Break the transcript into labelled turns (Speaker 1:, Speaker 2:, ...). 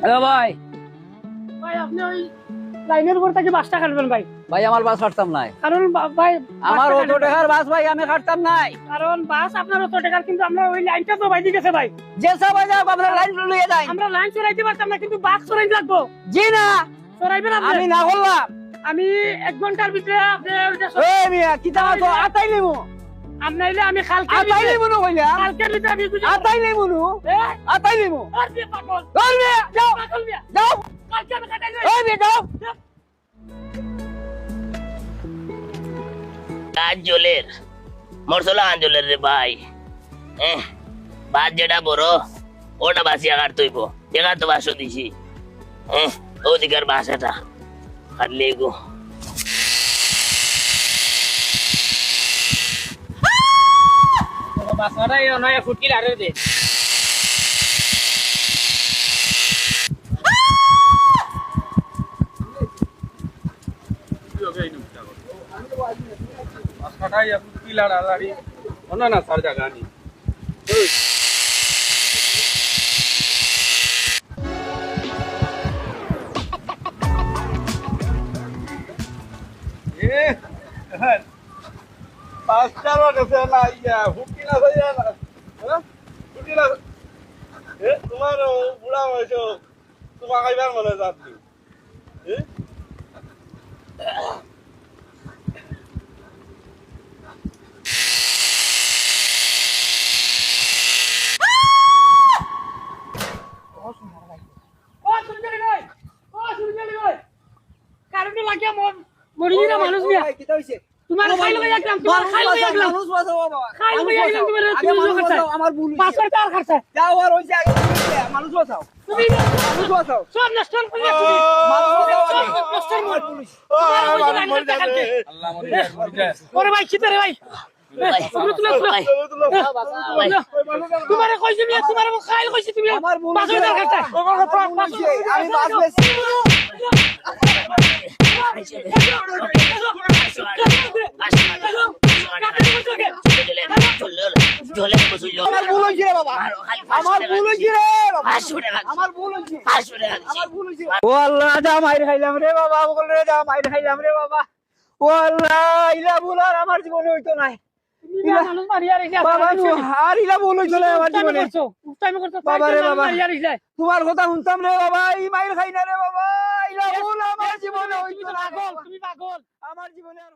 Speaker 1: Hello ভাই।
Speaker 2: ভাই আপনি ওই লাইনের উপর থেকে বাসটা কাটবেন ভাই।
Speaker 1: ভাই আমার বাস কাটতাম নাই।
Speaker 2: কারণ ভাই
Speaker 1: আমার
Speaker 2: বাসটা
Speaker 1: অত টাকার বাস ভাই আমি কাটতাম নাই।
Speaker 2: কারণ বাস আপনার অত টাকার কিন্তু আমরা ওই লাইনটা তো বাইরে গেছে ভাই।
Speaker 1: যে সব যাও লাইন লইয়ে যাই।
Speaker 2: আমরা লাইন চড়াইতে পারতাম না কিন্তু বাস চড়াইতে লাগবো।
Speaker 1: জি না।
Speaker 2: চড়াইবেন আপনি?
Speaker 1: আমি না করলাম।
Speaker 2: আমি এক ঘণ্টার ভিতরে আপনি
Speaker 1: এই মিয়া কি তো আতাই লিমু
Speaker 2: আর নাইলে আমি কালকে
Speaker 1: আতাই লিমু না কইলা
Speaker 2: কালকে ভিতরে আমি বুঝে
Speaker 1: আতাই লিমু নু আতাই লিমু
Speaker 2: আর দিয়ে পাগল।
Speaker 1: ওই মিয়া যাও।
Speaker 2: পাগল মিয়া
Speaker 1: যাও।
Speaker 2: কালকে আমি কাটাই
Speaker 1: ওই মিয়া যাও।
Speaker 3: আঞ্জলের মরসলা আঞ্জলের রে ভাই। এহ বাদ যেটা বড় ওটা বাসিয়া কাট তৈব। এগার তো বাসও দিছি। এহ ওদিকার বাসাটা। কাটলে গো
Speaker 4: তোমার বুড়া হয়েছ তোমার খাইবার মনে যাচ্ছি
Speaker 2: ও ভাই ও সুন্দরী ভাই কারণে লাগে মন মরি না মানুষ মিয়া
Speaker 1: কি তো হইছে?
Speaker 2: তোমার খাই লগে একদম? তোমার খাই লগে একদম?
Speaker 1: মানুষ বাঁচাও বাবা।
Speaker 2: খাই লগে একদম তোমার তুমি
Speaker 1: মানুষ আমার ভুল
Speaker 2: পাঁচ করে আর খাচ্ছা
Speaker 1: যাও আর হইছে মানুষ বাঁচাও।
Speaker 2: তুমি
Speaker 1: মানুষ বাঁচাও।
Speaker 2: সব নষ্ট করে তুমি
Speaker 1: মানুষ বাঁচাও
Speaker 2: সব নষ্ট করে
Speaker 4: ও, মানুষ মরে যাবে।
Speaker 2: ওরে ভাই খিতে রে ভাই। তোমারে কইছি মিয়া তোমারে খাইল কইছি তুমি।
Speaker 1: আমার ভুল
Speaker 2: পাঁচ করে খাচ্ছা
Speaker 1: আমি ও আল্লাহ যা মাইর খাইলাম রে বাবা বলে যা মাইর খাইলাম রে বাবা। ও আল্লাহ ইলা ভুল আর আমার জীবনে হইতো নাই। তোমার কথা শুনতাম রে বাবা এই মাইর খাই না রে বাবা ইলা ভুল আমার জীবনে হইতো না
Speaker 2: পাগল তুমি পাগল।
Speaker 1: আমার জীবনে আর